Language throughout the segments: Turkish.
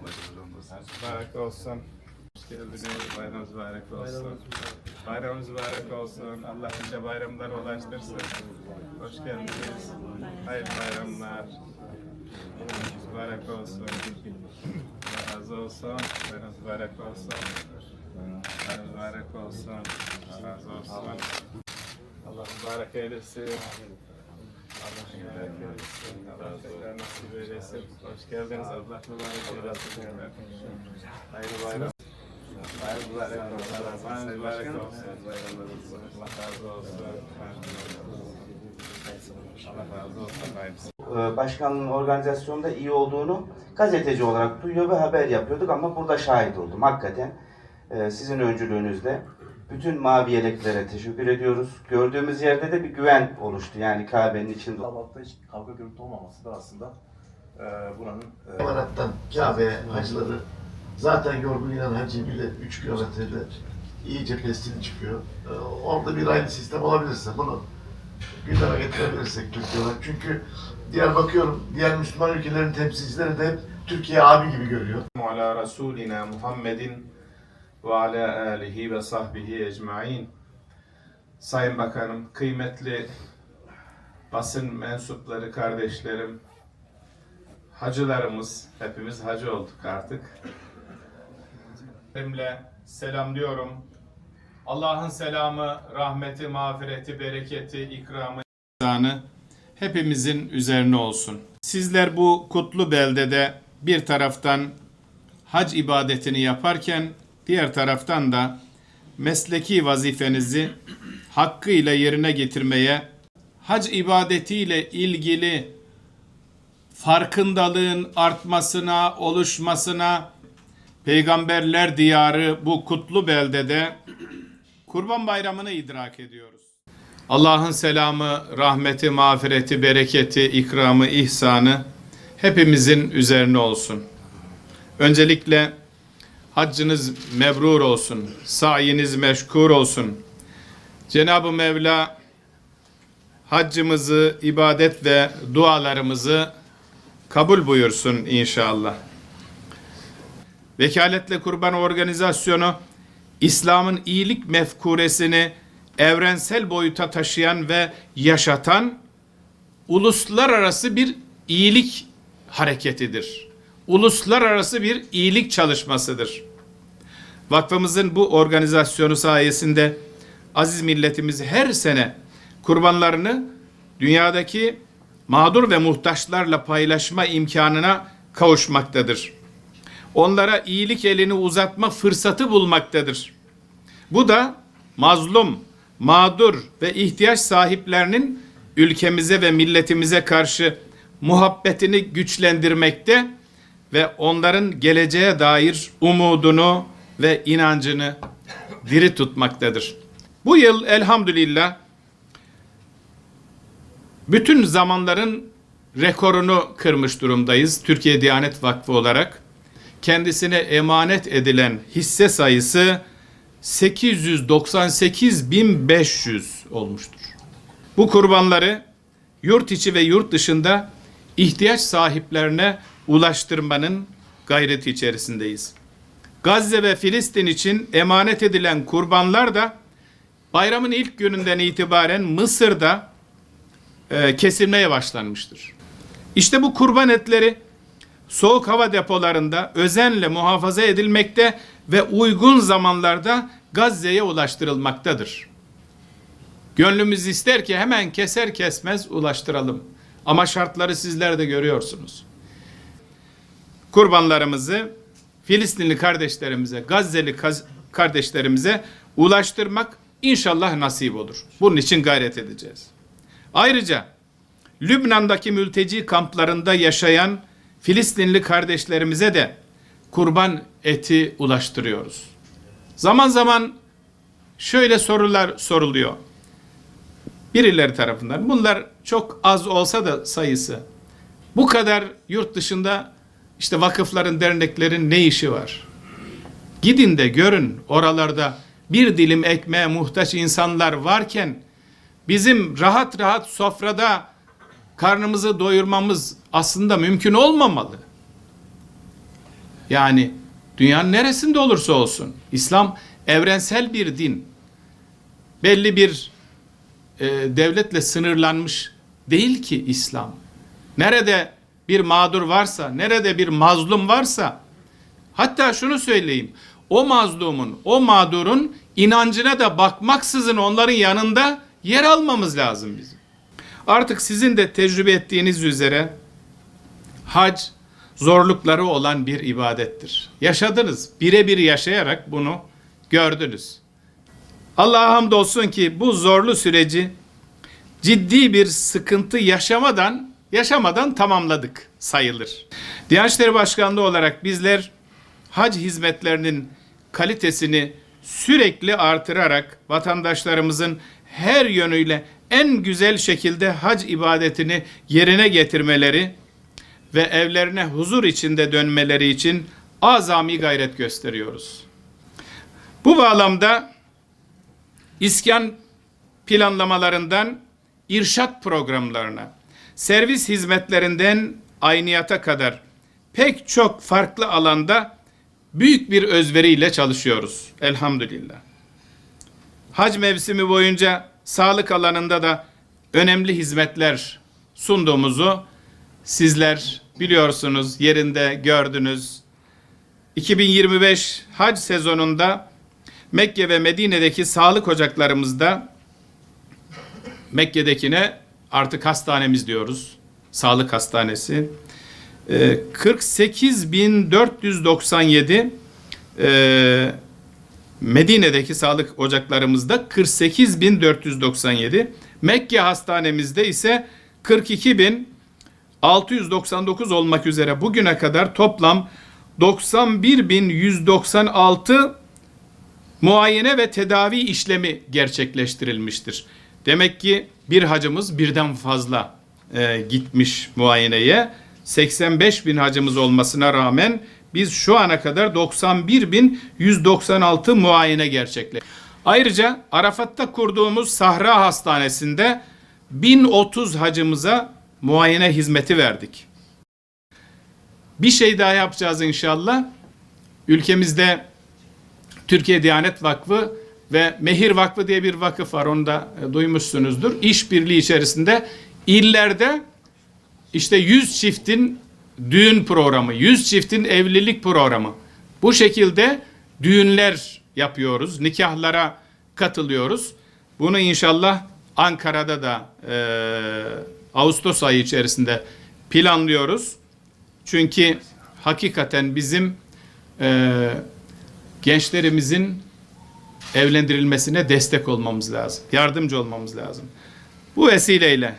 Mübarek olsun. Hoş geldiniz. Bayramınız mübarek olsun. Bayramınız mübarek olsun. Allah nice bayramlara ulaştırsın. Hoş geldiniz. Hayırlı bayramlar. Bayramınız mübarek olsun. Razı olsun. Bayramınız mübarek olsun. Bayramınız mübarek olsun. Razı olsun. Allah mübarek eylesin. Allah mübarek eylesin. Allah Ee, başkanlığın organizasyonda iyi olduğunu gazeteci olarak duyuyor ve haber yapıyorduk ama burada şahit oldum. Hakikaten e, sizin öncülüğünüzde bütün mavi yeleklere teşekkür ediyoruz. Gördüğümüz yerde de bir güven oluştu. Yani Kabe'nin içinde. Kahvaltıda hiç kavga gürültü olmaması da aslında e, buranın e, Imarat'tan Kabe'ye hacıları zaten yorgun inen hacı bile 3 kilometrede iyice pestil çıkıyor. Ee, Orada bir aynı sistem olabilirse bunu gündeme getirebilirsek Türkiye olarak. Çünkü diğer bakıyorum diğer Müslüman ülkelerin temsilcileri de hep Türkiye abi gibi görüyor. ala Rasulina Muhammedin ve ala alihi ve sahbihi ecmain. Sayın Bakanım, kıymetli basın mensupları, kardeşlerim, hacılarımız, hepimiz hacı olduk artık. Benimle selamlıyorum. Allah'ın selamı, rahmeti, mağfireti, bereketi, ikramı, ihsanı hepimizin üzerine olsun. Sizler bu kutlu beldede bir taraftan hac ibadetini yaparken diğer taraftan da mesleki vazifenizi hakkıyla yerine getirmeye, hac ibadetiyle ilgili farkındalığın artmasına, oluşmasına, peygamberler diyarı bu kutlu beldede Kurban Bayramı'nı idrak ediyoruz. Allah'ın selamı, rahmeti, mağfireti, bereketi, ikramı, ihsanı hepimizin üzerine olsun. Öncelikle haccınız mebrur olsun, sayiniz meşkur olsun. Cenab-ı Mevla haccımızı, ibadet ve dualarımızı kabul buyursun inşallah. Vekaletle Kurban Organizasyonu İslam'ın iyilik mefkuresini evrensel boyuta taşıyan ve yaşatan uluslararası bir iyilik hareketidir. Uluslararası bir iyilik çalışmasıdır. Vakfımızın bu organizasyonu sayesinde aziz milletimiz her sene kurbanlarını dünyadaki mağdur ve muhtaçlarla paylaşma imkanına kavuşmaktadır. Onlara iyilik elini uzatma fırsatı bulmaktadır. Bu da mazlum, mağdur ve ihtiyaç sahiplerinin ülkemize ve milletimize karşı muhabbetini güçlendirmekte ve onların geleceğe dair umudunu ve inancını diri tutmaktadır. Bu yıl elhamdülillah bütün zamanların rekorunu kırmış durumdayız Türkiye Diyanet Vakfı olarak. Kendisine emanet edilen hisse sayısı 898.500 olmuştur. Bu kurbanları yurt içi ve yurt dışında ihtiyaç sahiplerine ulaştırmanın gayreti içerisindeyiz. Gazze ve Filistin için emanet edilen kurbanlar da bayramın ilk gününden itibaren Mısır'da e, kesilmeye başlanmıştır. İşte bu kurban etleri soğuk hava depolarında özenle muhafaza edilmekte ve uygun zamanlarda Gazze'ye ulaştırılmaktadır. Gönlümüz ister ki hemen keser kesmez ulaştıralım. Ama şartları sizler de görüyorsunuz. Kurbanlarımızı Filistinli kardeşlerimize, Gazze'li kardeşlerimize ulaştırmak inşallah nasip olur. Bunun için gayret edeceğiz. Ayrıca Lübnan'daki mülteci kamplarında yaşayan Filistinli kardeşlerimize de kurban eti ulaştırıyoruz. Zaman zaman şöyle sorular soruluyor. Birileri tarafından. Bunlar çok az olsa da sayısı. Bu kadar yurt dışında işte vakıfların, derneklerin ne işi var? Gidin de görün oralarda bir dilim ekmeğe muhtaç insanlar varken bizim rahat rahat sofrada karnımızı doyurmamız aslında mümkün olmamalı. Yani dünyanın neresinde olursa olsun İslam evrensel bir din. Belli bir e, devletle sınırlanmış değil ki İslam. Nerede bir mağdur varsa, nerede bir mazlum varsa hatta şunu söyleyeyim. O mazlumun, o mağdurun inancına da bakmaksızın onların yanında yer almamız lazım bizim. Artık sizin de tecrübe ettiğiniz üzere hac zorlukları olan bir ibadettir. Yaşadınız. Birebir yaşayarak bunu gördünüz. Allah'a hamdolsun ki bu zorlu süreci ciddi bir sıkıntı yaşamadan yaşamadan tamamladık sayılır. Diyanet İşleri Başkanlığı olarak bizler hac hizmetlerinin kalitesini sürekli artırarak vatandaşlarımızın her yönüyle en güzel şekilde hac ibadetini yerine getirmeleri ve evlerine huzur içinde dönmeleri için azami gayret gösteriyoruz. Bu bağlamda iskan planlamalarından irşat programlarına, servis hizmetlerinden ayniyata kadar pek çok farklı alanda büyük bir özveriyle çalışıyoruz. Elhamdülillah. Hac mevsimi boyunca sağlık alanında da önemli hizmetler sunduğumuzu sizler biliyorsunuz, yerinde gördünüz. 2025 hac sezonunda Mekke ve Medine'deki sağlık ocaklarımızda Mekke'dekine artık hastanemiz diyoruz. Sağlık hastanesi. Ee, 48.497 e, Medine'deki sağlık ocaklarımızda 48.497 Mekke hastanemizde ise 42.699 olmak üzere bugüne kadar toplam 91.196 muayene ve tedavi işlemi gerçekleştirilmiştir. Demek ki bir hacımız birden fazla e, gitmiş muayeneye. 85 bin hacımız olmasına rağmen biz şu ana kadar 91.196 muayene gerçekleştirdik. Ayrıca Arafat'ta kurduğumuz Sahra Hastanesi'nde 1030 hacımıza muayene hizmeti verdik. Bir şey daha yapacağız inşallah. Ülkemizde Türkiye Diyanet Vakfı ve Mehir Vakfı diye bir vakıf var. Onu da e, duymuşsunuzdur. İşbirliği içerisinde illerde işte 100 çiftin düğün programı, 100 çiftin evlilik programı. Bu şekilde düğünler yapıyoruz. Nikahlara katılıyoruz. Bunu inşallah Ankara'da da e, Ağustos ayı içerisinde planlıyoruz. Çünkü hakikaten bizim e, gençlerimizin evlendirilmesine destek olmamız lazım. Yardımcı olmamız lazım. Bu vesileyle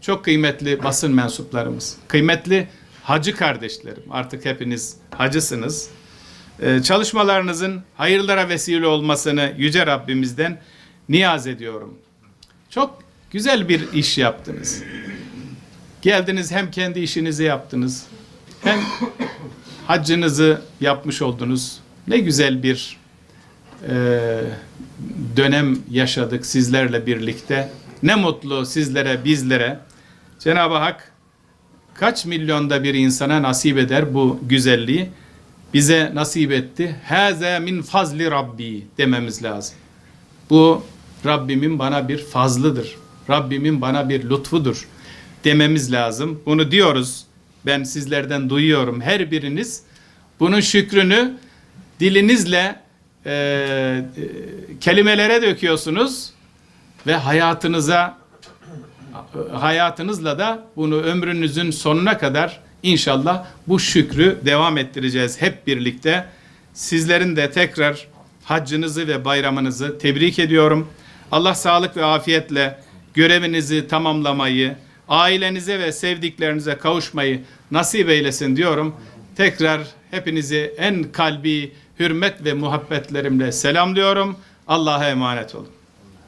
çok kıymetli basın mensuplarımız, kıymetli hacı kardeşlerim, artık hepiniz hacısınız. Ee, çalışmalarınızın hayırlara vesile olmasını Yüce Rabbimizden niyaz ediyorum. Çok güzel bir iş yaptınız. Geldiniz hem kendi işinizi yaptınız, hem haccınızı yapmış oldunuz. Ne güzel bir dönem yaşadık sizlerle birlikte. Ne mutlu sizlere, bizlere. Cenab-ı Hak kaç milyonda bir insana nasip eder bu güzelliği? Bize nasip etti. Haze min fazli Rabbi dememiz lazım. Bu Rabbimin bana bir fazlıdır. Rabbimin bana bir lütfudur dememiz lazım. Bunu diyoruz. Ben sizlerden duyuyorum. Her biriniz bunun şükrünü dilinizle e, e, kelimelere döküyorsunuz ve hayatınıza hayatınızla da bunu ömrünüzün sonuna kadar inşallah bu şükrü devam ettireceğiz hep birlikte. Sizlerin de tekrar haccınızı ve bayramınızı tebrik ediyorum. Allah sağlık ve afiyetle görevinizi tamamlamayı, ailenize ve sevdiklerinize kavuşmayı nasip eylesin diyorum. Tekrar hepinizi en kalbi hürmet ve muhabbetlerimle selamlıyorum. Allah'a emanet olun.